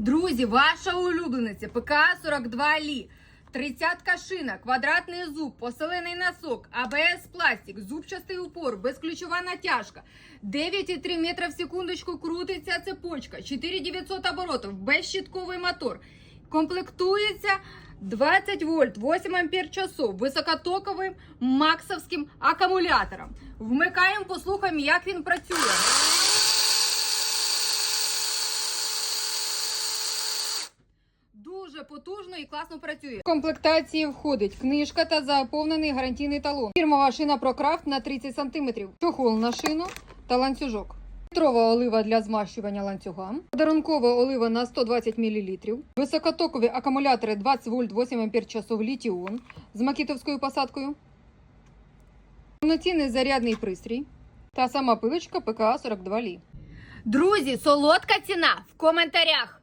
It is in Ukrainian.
Друзі, ваша улюблениця ПКА 42 Лі. 30 шина, квадратний зуб, поселений носок, АБС пластик, зубчастий упор, безключова натяжка, 9,3 метра в секундочку крутиться цепочка, 4900 оборотів, безщитковий мотор. Комплектується 20 вольт, 8 ампер часов, високотоковим максовським акумулятором. Вмикаємо, послухаємо, як він працює. Дуже потужно і класно працює. В комплектації входить книжка та заповнений гарантійний талон. Фірмова шина ProCraft на 30 см, чохол на шину та ланцюжок. Літрова олива для змащування ланцюга, подарункова олива на 120 мл, високотокові акумулятори 20 вольт 8 ампер часов літіон з макітовською посадкою, повноцінний зарядний пристрій та сама пилочка ПКА 42 Лі. Друзі, солодка ціна в коментарях.